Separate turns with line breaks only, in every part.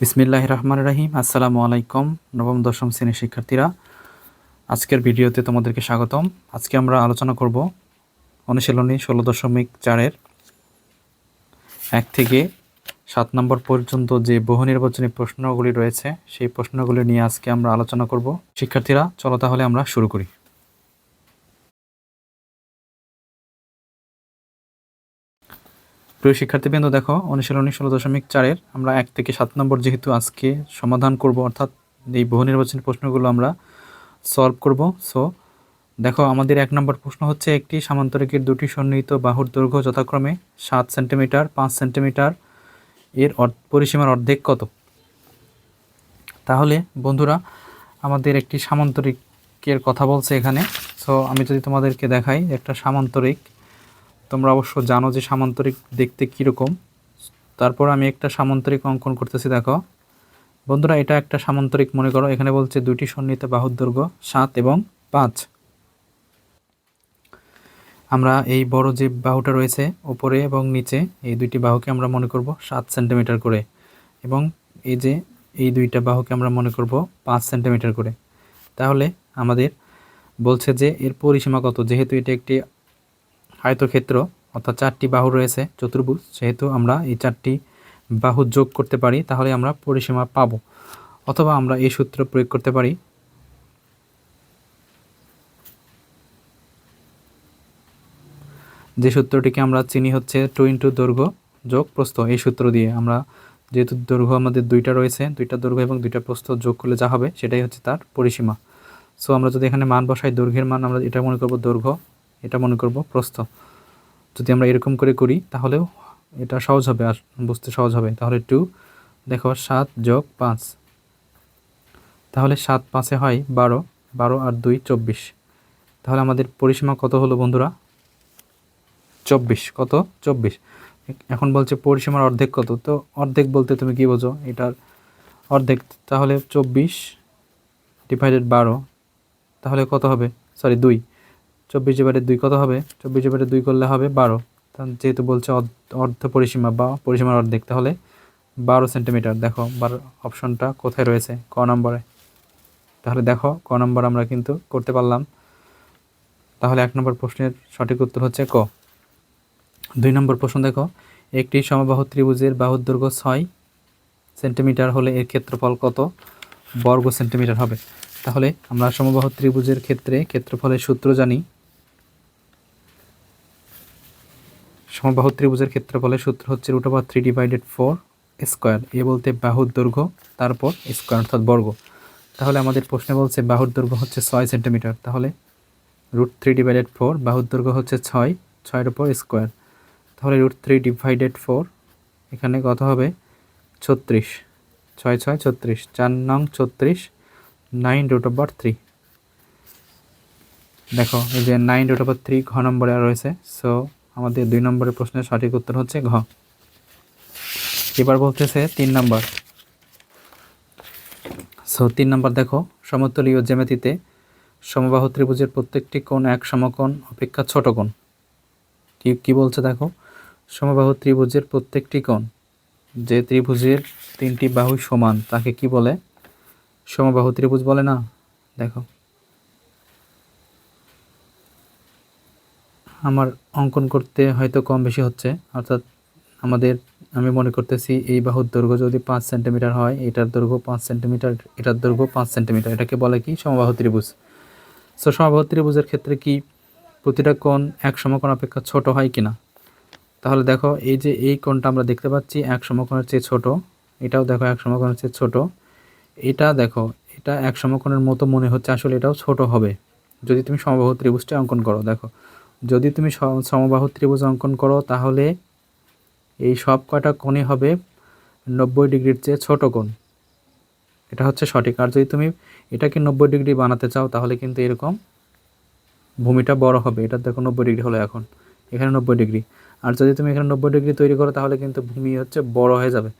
বিসমিল্লাহ রহমান রাহিম, আসসালামু আলাইকুম নবম, দশম শ্রেণির শিক্ষার্থীরা। আজকের ভিডিওতে তোমাদেরকে স্বাগতম। আজকে আমরা আলোচনা করব অনুশীলনী ষোলো দশমিক চারের এক থেকে সাত নম্বর পর্যন্ত যে বহু নির্বাচনী প্রশ্নগুলি রয়েছে, সেই প্রশ্নগুলি নিয়ে আজকে আমরা আলোচনা করব। শিক্ষার্থীরা, চলো তাহলে আমরা শুরু করি। প্রিয় শিক্ষার্থীবৃন্দ, দেখো, অনুশীলনী ষোলো দশমিক চারের আমরা এক থেকে সাত নম্বর যেহেতু আজকে সমাধান করব, অর্থাৎ এই বহু নির্বাচনী প্রশ্নগুলো আমরা সলভ করব। সো দেখো, আমাদের এক নম্বর প্রশ্ন হচ্ছে একটি সামান্তরিকের দুটি সন্নিহিত বাহুর দৈর্ঘ্য যথাক্রমে সাত সেন্টিমিটার, পাঁচ সেন্টিমিটার, এর পরিসীমার অর্ধেক কত? তাহলে, বন্ধুরা, আমাদের একটি সামান্তরিকের কথা বলছে এখানে। সো আমি যদি তোমাদেরকে দেখাই একটা সামান্তরিক তোমরা অবশ্য জানো যে সামান্তরিক দেখতে কীরকম। তারপর আমি একটা সামান্তরিক অঙ্কন করতেছি, দেখো। বন্ধুরা, এটা একটা সামান্তরিক, মনে করো, এখানে বলছে দুটি সন্নিহিত বাহুর দৈর্ঘ্য সাত এবং পাঁচ। আমরা এই বড় যে বাহুটা রয়েছে ওপরে এবং নিচে, এই দুইটি বাহুকে আমরা মনে করব সাত সেন্টিমিটার করে এবং এই যে এই দুইটা বাহুকে আমরা মনে করব পাঁচ সেন্টিমিটার করে। তাহলে আমাদের বলছে যে এর পরিসীমা কত? যেহেতু এটা একটি আয়তক্ষেত্র, অর্থাৎ চারটি বাহু রয়েছে, চতুর্ভুজ। সেহেতু আমরা এই চারটি বাহু যোগ করতে পারি, তাহলে আমরা পরিসীমা পাব। অথবা আমরা এই সূত্র প্রয়োগ করতে পারি। যে সূত্রটিকে আমরা চিনি হচ্ছে টু ইন্টু দৈর্ঘ্য যোগ প্রস্থ, এই সূত্র দিয়ে আমরা যেহেতু দৈর্ঘ্য আমাদের দুইটা রয়েছে, দুইটা দৈর্ঘ্য এবং দুইটা প্রস্থ যোগ করলে যা হবে, সেটাই হচ্ছে তার পরিসীমা। সো আমরা যদি এখানে মান বসাই, দৈর্ঘ্যের মান আমরা এটা মনে করব দৈর্ঘ্য এটা মনে করব প্রস্থ। যদি আমরা এরকম করে করি, তাহলেও এটা সহজ হবে আর বুঝতে সহজ হবে। তাহলে টু দেখো সাত যোগ পাঁচ। তাহলে সাত পাঁচে হয় বারো বারো আর দুই চব্বিশ। তাহলে আমাদের পরিসীমা কত হলো বন্ধুরা? চব্বিশ। কত? চব্বিশ। এখন বলছে পরিসীমার অর্ধেক কত? তো অর্ধেক বলতে তুমি কি বোঝো? এটার অর্ধেক, তাহলে চব্বিশ ডিভাইডেড বারো। তাহলে কত হবে? সরি দুই। চব্বিশ ডিভাইডেড দুই কত হবে? চব্বিশ ডিভাইডেড দুই করলে হবে বারো। যেহেতু বলছে অর্ধ পরিসীমা বা পরিসীমার অর্ধেক, তাহলে বারো সেন্টিমিটার। দেখো, বারো, অপশনটা কোথায় রয়েছে? ক নম্বরে। তাহলে দেখো, ক নম্বর আমরা কিন্তু করতে পারলাম। তাহলে এক নম্বর প্রশ্নের সঠিক উত্তর হচ্ছে ক। দুই নম্বর প্রশ্ন দেখো, একটি সমবাহু ত্রিভুজের বাহুর দৈর্ঘ্য ছয় সেন্টিমিটার হলে এর ক্ষেত্রফল কত? বর্গ সেন্টিমিটার হবে। তাহলে আমরা সমবাহু ত্রিভুজের ক্ষেত্রে ক্ষেত্রফলের সূত্র জানি। সমবাহু ত্রিভুজের ক্ষেত্রফলের সূত্র হচ্ছে root over three divided four square a বলতে বাহুর দৈর্ঘ্য, তারপর স্কোয়ার অর্থাৎ বর্গ। তাহলে আমাদের প্রশ্নে বলছে বাহুর দৈর্ঘ্য হচ্ছে ছয় সেন্টিমিটার তাহলে রুট থ্রি ডিভাইডেড ফোর বাহুর দৈর্ঘ্য হচ্ছে ছয়, ছয়ের উপর স্কোয়ার তাহলে রুট থ্রি ডিভাইডেড ফোর এখানে কত হবে? ছত্রিশ। ছয় ছয়, ছত্রিশ। চার নং ছত্রিশ নাইন রুট ওভার থ্রি দেখো, এই যে নাইন রুট ওভার থ্রি ঘ নম্বরে রয়েছে। সো আমাদের দুই নম্বরের প্রশ্নের সঠিক উত্তর হচ্ছে ঘ। এবার বলতেছে তিন নম্বর। সো তিন নম্বর দেখো, সমতলীয় জ্যামিতিতে সমবাহু ত্রিভুজের প্রত্যেকটি কোণ এক সমকোণ, অপেক্ষা ছোট কোণ। কি কি বলছে দেখো? সমবাহু ত্রিভুজের প্রত্যেকটি কোণ যে ত্রিভুজের তিনটি বাহু সমান, তাকে কি বলে? সমবাহু ত্রিভুজ বলে না? দেখো। আমার অঙ্কন করতে হয়তো কম বেশি হচ্ছে। অর্থাৎ আমাদের, আমি মনে করতেছি এই বাহুর দৈর্ঘ্য যদি পাঁচ সেন্টিমিটার হয়, এটার দৈর্ঘ্য পাঁচ সেন্টিমিটার, এটার দৈর্ঘ্য পাঁচ সেন্টিমিটার। এটাকে বলে কি? সমবাহু ত্রিভুজ। সো সমবাহু ত্রিভুজের ক্ষেত্রে কি প্রতিটা কোণ এক সমকোণ অপেক্ষা ছোট হয় কিনা? তাহলে দেখো, এই যে এই কোণটা আমরা দেখতে পাচ্ছি এক সমকোণের চেয়ে ছোট, এটাও দেখো এক সমকোণের চেয়ে ছোট। এটা দেখো, এটা এক সমকোণের মতো মনে হচ্ছে, আসলে এটাও ছোট হবে। যদি তুমি সমবাহু ত্রিভুজটা অঙ্কন করো, দেখো। যদি তুমি সমবাহু ত্রিভুজ অঙ্কন করো, তাহলে এই সব কয়টা কোণে হবে নব্বই ডিগ্রির চেয়ে ছোট কোণ। এটা হচ্ছে সঠিক। আর যদি তুমি এটাকে নব্বই ডিগ্রি বানাতে চাও, তাহলে কিন্তু এরকম ভূমিটা বড় হবে। এটা দেখো নব্বই ডিগ্রি হলো এখন। এখানে নব্বই ডিগ্রি। আর যদি তুমি এখানে নব্বই ডিগ্রি তৈরি করো, তাহলে কিন্তু ভূমি হচ্ছে বড় হয়ে যাবে।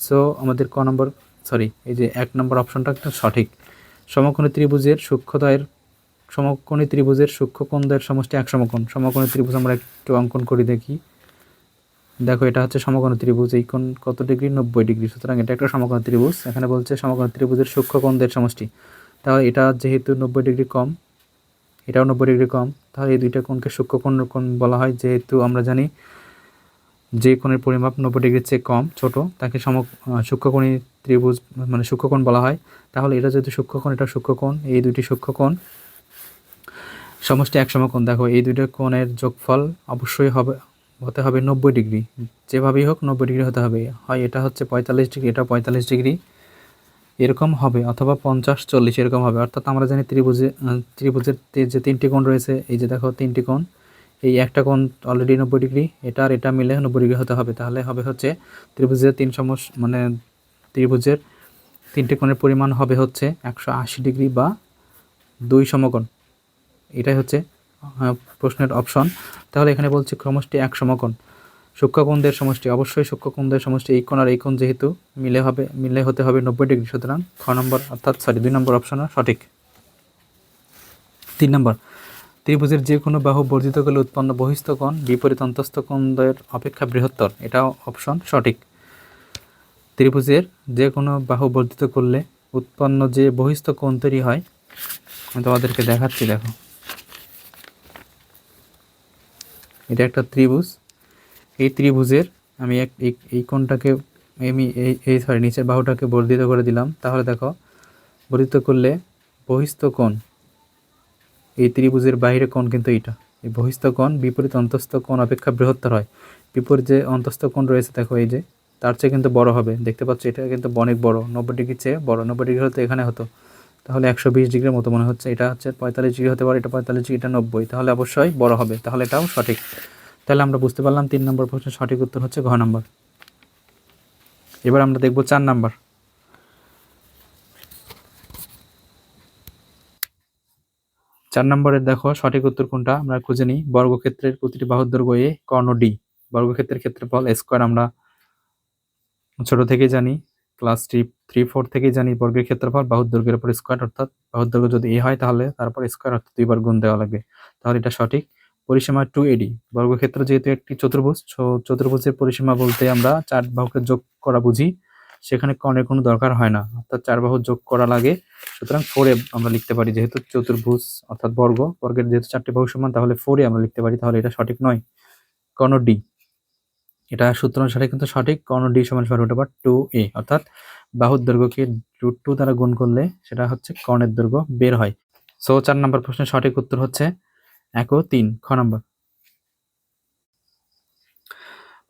সো আমাদের ক নম্বর সরি এই যে এক নম্বর অপশনটা একটা সঠিক। সমকোণী ত্রিভুজের সূক্ষ্মদয়ের সমকোণী ত্রিভুজের সূক্ষ্মকোণদের সমষ্টি এক সমকোণ। সমকোণী ত্রিভুজ আমরা একটু অঙ্কন করি দেখি। দেখো, এটা হচ্ছে সমকোণ ত্রিভুজ, এই কোণ কত ডিগ্রি? নব্বই ডিগ্রি। সুতরাং এটা একটা সমকোণ ত্রিভুজ। এখানে বলছে সমকোণ ত্রিভুজের সূক্ষ্মকোণদের সমষ্টি। তাহলে এটা যেহেতু নব্বই ডিগ্রি কম, এটাও নব্বই ডিগ্রি কম, তাহলে এই দুইটা কোণকে সূক্ষ্মকোণ কোণ বলা হয়। যেহেতু আমরা জানি যে কোণের পরিমাপ নব্বই ডিগ্রির চেয়ে কম, ছোট, তাকে সম সূক্ষ্মকোণী ত্রিভুজ মানে সূক্ষ্মকোণ বলা হয়। তাহলে এটা যেহেতু সূক্ষ্মকোণ, এটা সূক্ষ্মকোণ, এই দুইটি সূক্ষ্মকোণ সমষ্টি এক সমকোণ। দেখো, এই দুইটা কোণের যোগফল অবশ্যই হবে, হতে হবে নব্বই ডিগ্রি। যেভাবেই হোক নব্বই ডিগ্রি হতে হবে। হয় এটা হচ্ছে পঁয়তাল্লিশ ডিগ্রি, এটা পঁয়তাল্লিশ ডিগ্রি। এরকম হবে, অথবা পঞ্চাশ, চল্লিশ এরকম হবে। অর্থাৎ আমরা জানি ত্রিভুজে ত্রিভুজের যে তিনটি কোণ রয়েছে, এই যে দেখো তিনটি কোণ, এই একটা কোণ অলরেডি নব্বই ডিগ্রি, এটা আর এটা মিলে নব্বই ডিগ্রি হতে হবে। তাহলে হবে হচ্ছে ত্রিভুজের তিন সমস মানে ত্রিভুজের তিনটি কোণের পরিমাণ হবে হচ্ছে একশো আশি ডিগ্রি বা দুই সমকোণ। এটাই হচ্ছে প্রশ্নের অপশন তাহলে এখানে বলছে ক্রমশটি এক সমকোণ। সূক্ষ্মকোণদের সমষ্টি, অবশ্যই সূক্ষ্মকোণদের সমষ্টি, এই কোণ আর এই কোণ যেহেতু মিলে হবে, মিলে হতে হবে নব্বই ডিগ্রি, সুতরাং খ নম্বর, অর্থাৎ সরি দুই নম্বর অপশন সঠিক। তিন নম্বর, ত্রিভুজের যে কোনো বাহু বর্ধিত করলে উৎপন্ন বহিস্থ কোণ, বিপরীত অন্তস্থ কোণদ্বয়ের অপেক্ষা বৃহত্তর। এটাও অপশন সঠিক। ত্রিভুজের যে কোনো বাহু বর্ধিত করলে উৎপন্ন যে বহিস্থ কোণ তৈরি হয়, আমি তোমাদেরকে দেখাচ্ছি, দেখো। এটা একটা ত্রিভুজ। এই ত্রিভুজের আমি এক, এই- কোণটাকে আমি এই এই সরি নিচের বাহুটাকে বর্ধিত করে দিলাম। তাহলে দেখো, বর্ধিত করলে বহিস্থ কোণ, এই ত্রিভুজের বাইরে কোণ কিন্তু এইটা। এই বহিস্থ কোণ বিপরীত অন্তস্থ কোণ অপেক্ষা বৃহত্তর হয়। বিপরীত যে অন্তস্থ কোণ রয়েছে, দেখো এই যে, তার চেয়ে কিন্তু বড় হবে। দেখতে পাচ্ছ, এটা কিন্তু অনেক বড়, নব্বই ডিগ্রির চেয়ে বড়। নব্বই ডিগ্রি হতে এখানে হতো। তাহলে একশো বিশ ডিগ্রির মতো মনে হচ্ছে। এটা হচ্ছে পঁয়তাল্লিশ ডিগ্রি হতে পারে, এটা পঁয়তাল্লিশ ডিগ্রি, এটা নব্বই। তাহলে অবশ্যই বড় হবে। তাহলে এটাও সঠিক। তাহলে আমরা বুঝতে পারলাম তিন নম্বর প্রশ্নের সঠিক উত্তর হচ্ছে ঘ নম্বর। এবার আমরা দেখব চার নম্বর। চার নম্বরের দেখো, সঠিক উত্তর কোনটা? আমরা খুঁজে নিই। বর্গক্ষেত্রের প্রতিটি বাহুর দৈর্ঘ্য এ কর্ণ ডি। বর্গক্ষেত্রের ক্ষেত্রফল স্কোয়ার আমরা ছোট থেকে জানি। ক্লাস থ্রি থ্রি ফোর থেকেই জানি বর্গের ক্ষেত্রফল বাহুর দৈর্ঘ্যের উপর স্কোয়ার অর্থাৎ বাহুর দৈর্ঘ্য যদি এ হয় তাহলে তারপর স্কোয়ার অর্থাৎ দুইবার গুণ দেওয়া লাগবে। তাহলে এটা সঠিক। পরিসীমা টু এডি বর্গক্ষেত্র যেহেতু একটি চতুর্ভুজ চতুর্ভুজের পরিসীমা বলতে আমরা চার বাহুকে যোগ করা বুঝি। সেখানে কর্ণের কোনো দরকার হয় না, অর্থাৎ চার বাহু যোগ করা লাগে। সুতরাং ফোরে আমরা লিখতে পারি যেহেতু চতুর্ভুজ অর্থাৎ বর্গ, বর্গের যেহেতু চারটি বাহু সমান, তাহলে ফোরে আমরা লিখতে পারি, তাহলে এটা সঠিক নয়। কর্ণ ডি এটা সূত্র অনুসারে কিন্তু সঠিক কর্ণ ডি সমান সমান রুট ওভার টু এ অর্থাৎ বাহুর দৈর্ঘ্যকে রুট টু দ্বারা গুণ করলে সেটা হচ্ছে কর্ণের দৈর্ঘ্য বের হয়। সো চার নম্বর প্রশ্নের সঠিক উত্তর হচ্ছে এক ও তিন, খ নম্বর।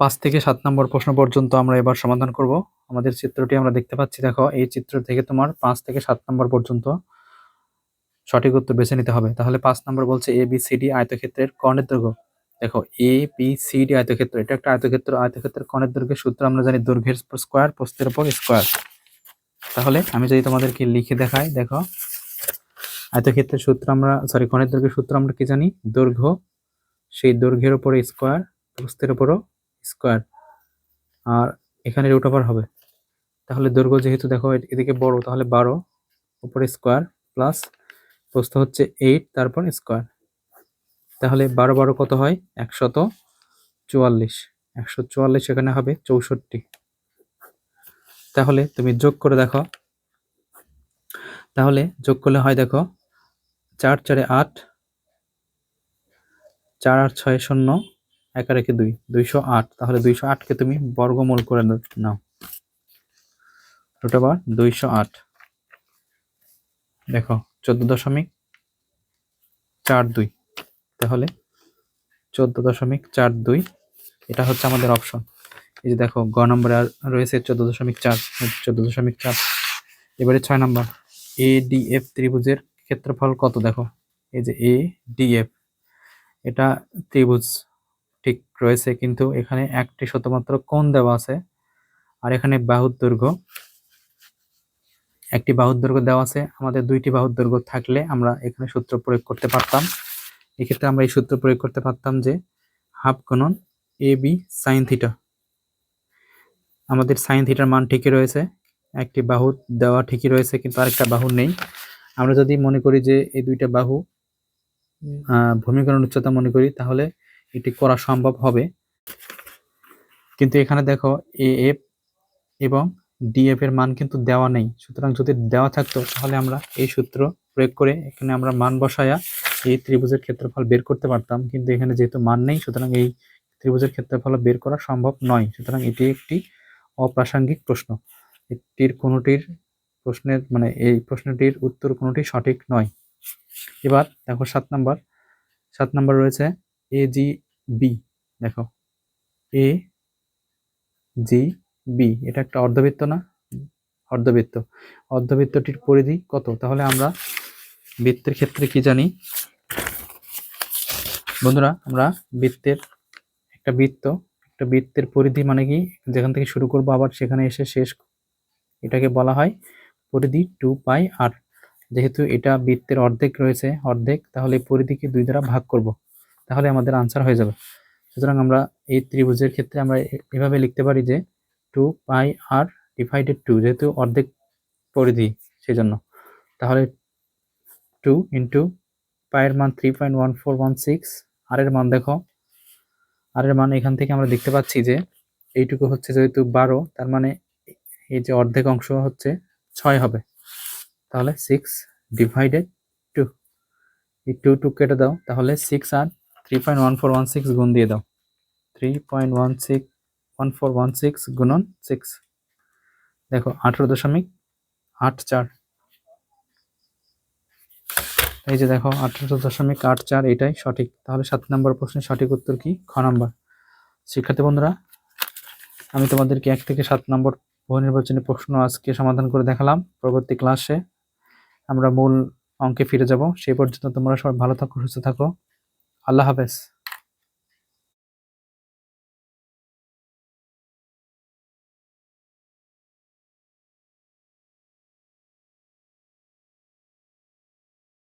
পাঁচ থেকে সাত নম্বর প্রশ্ন পর্যন্ত আমরা এবার সমাধান করব। আমাদের চিত্রটি আমরা দেখতে পাচ্ছি, দেখো, এই চিত্র থেকে তোমার পাঁচ থেকে সাত নম্বর পর্যন্ত সঠিক উত্তর বেছে নিতে হবে। তাহলে পাঁচ নম্বর বলছে এ বি সি ডি আয়তক্ষেত্রের কর্ণের দৈর্ঘ্য। দেখো এ বি সি ডি আয়তক্ষেত্র, এটা একটা আয়তক্ষেত্র, আয়তক্ষেত্রের কর্ণের দৈর্ঘ্যের সূত্র আমরা জানি দৈর্ঘ্যের স্কোয়ার প্রস্থের উপর স্কোয়ার তাহলে আমি যদি তোমাদেরকে লিখে দেখাই, দেখো, আয়তক্ষেত্রের সূত্র আমরা সরি কর্ণের দৈর্ঘ্যের সূত্র আমরা কি জানি? দৈর্ঘ্য, সেই দৈর্ঘ্যের উপরে স্কোয়ার প্রস্থের উপরও স্কোয়ার আর এখানে রুট ওভার হবে। তাহলে দৈর্ঘ্য যেহেতু দেখো এদিকে বড়, তাহলে বারো, উপরে স্কোয়ার প্লাস প্রস্থ হচ্ছে এইট তারপর স্কোয়ার তাহলে বারো বারো কত হয়? একশত চুয়াল্লিশ। একশো চুয়াল্লিশ এখানে হবে চৌষট্টি। তাহলে তুমি যোগ করে দেখো। তাহলে যোগ করলে হয় দেখো, চার চারে আট, চার আট ছয় শূন্য, এক আর একে দুই, দুইশো আট। তাহলে দুইশো আটকে তুমি বর্গমূল করে নাও। রুট ওভার দুইশো আট। দেখো, চোদ্দ দশমিক চার দুই। তাহলে চোদ্দ দশমিক চার দুই, এটা হচ্ছে আমাদের অপশন এই যে দেখো, গ নম্বরে রয়েছে চোদ্দ দশমিক চার, চোদ্দ দশমিক চার। এবারে ছয় নম্বর এ ডি এফ ত্রিভুজের ক্ষেত্রফল কত দেখো? এই যে এ ডি এফ এটা ত্রিভুজ ঠিক রয়েছে, কিন্তু এখানে একটি শুধুমাত্র কোণ দেওয়া আছে। আর এখানে বাহুর দৈর্ঘ্য, একটি বাহুর দৈর্ঘ্য দেওয়া আছে। আমাদের দুইটি বাহুর দৈর্ঘ্য থাকলে আমরা এখানে সূত্র প্রয়োগ করতে পারতাম। এক্ষেত্রে আমরা এই সূত্র প্রয়োগ করতে পারতাম যে হাফ গুণন এ বি সাইন থিটা। আমাদের সাইন থিটার মান ঠিকই রয়েছে, একটি বাহু দেওয়া ঠিকই রয়েছে, কিন্তু আরেকটা বাহু নেই। আমরা যদি মনে করি যে এই দুইটা বাহু ভূমিকরণ উচ্চতা মনে করি, তাহলে এটি করা সম্ভব হবে। কিন্তু এখানে দেখো এ এফ এবং ডিএফ এর মান কিন্তু দেওয়া নেই। সুতরাং যদি দেওয়া থাকতো, তাহলে আমরা এই সূত্র প্রয়োগ করে এখানে আমরা মান বসায়া এই ত্রিভুজের ক্ষেত্রফল বের করতে পারতাম, কিন্তু এখানে যেহেতু মান নেই, সুতরাং এই ত্রিভুজের ক্ষেত্রফল বের করা সম্ভব নয়। সুতরাং এটি একটি অপ্রাসঙ্গিক প্রশ্ন। এটির কোনোটির প্রশ্নের মানে এই প্রশ্নটির উত্তর কোনোটি সঠিক নয়। এবার দেখো সাত নাম্বার। সাত নাম্বার রয়েছে এ জি বি। দেখো, এ জি বি। এটা একটা অর্ধবৃত্ত না? অর্ধবৃত্ত। অর্ধবৃত্তটির পরিধি কত? তাহলে আমরা বৃত্তের ক্ষেত্রে কি জানি? বন্ধুরা, আমরা বৃত্তের একটা বৃত্ত, একটা বৃত্তের পরিধি মানে কি? যেখান থেকে শুরু করব আবার সেখানে এসে শেষ এটাকে বলা হয় পরিধি টু পাই আর। যেহেতু এটা বৃত্তের অর্ধেক রয়েছে, অর্ধেক, তাহলে পরিধিকে দুই দ্বারা ভাগ করব, তাহলে আমাদের আনসার হয়ে যাবে। সুতরাং আমরা এই ত্রিভুজের ক্ষেত্রে আমরা এভাবে লিখতে পারি যে টু পাই আর ডিভাইডেড টু, যেহেতু অর্ধেক পরিধি সেই জন্য তাহলে টু ইন্টু পায়ের মান three point one four one six আর এর মান দেখো। আর এর মান এখান থেকে আমরা দেখতে পাচ্ছি যে এইটুকু হচ্ছে যেহেতু বারো, তার মানে এই যে অর্ধেক অংশ হচ্ছে ছয় হবে। তাহলে সিক্স ডিভাইডেড টু এই টু টু কেটে দাও, তাহলে সিক্স আর three point one four one six গুণ দিয়ে দাও। Three point one six one four one six গুণন সিক্স দেখো আঠেরো দশমিক আট চার। এই যে দেখো আঠারোশো দশমিক আট চার, এটাই সঠিক। তাহলে সাত নম্বর প্রশ্নের সঠিক উত্তর কি? খ নম্বর। শিক্ষার্থী বন্ধুরা, আমি তোমাদেরকে এক থেকে সাত নম্বর বহু নির্বাচনী প্রশ্ন আজকে সমাধান করে দেখালাম। পরবর্তী ক্লাসে আমরা মূল অঙ্কে ফিরে যাব। সেই পর্যন্ত তোমরা সবাই ভালো থাকো, সুস্থ থাকো। আল্লাহ হাফেজ।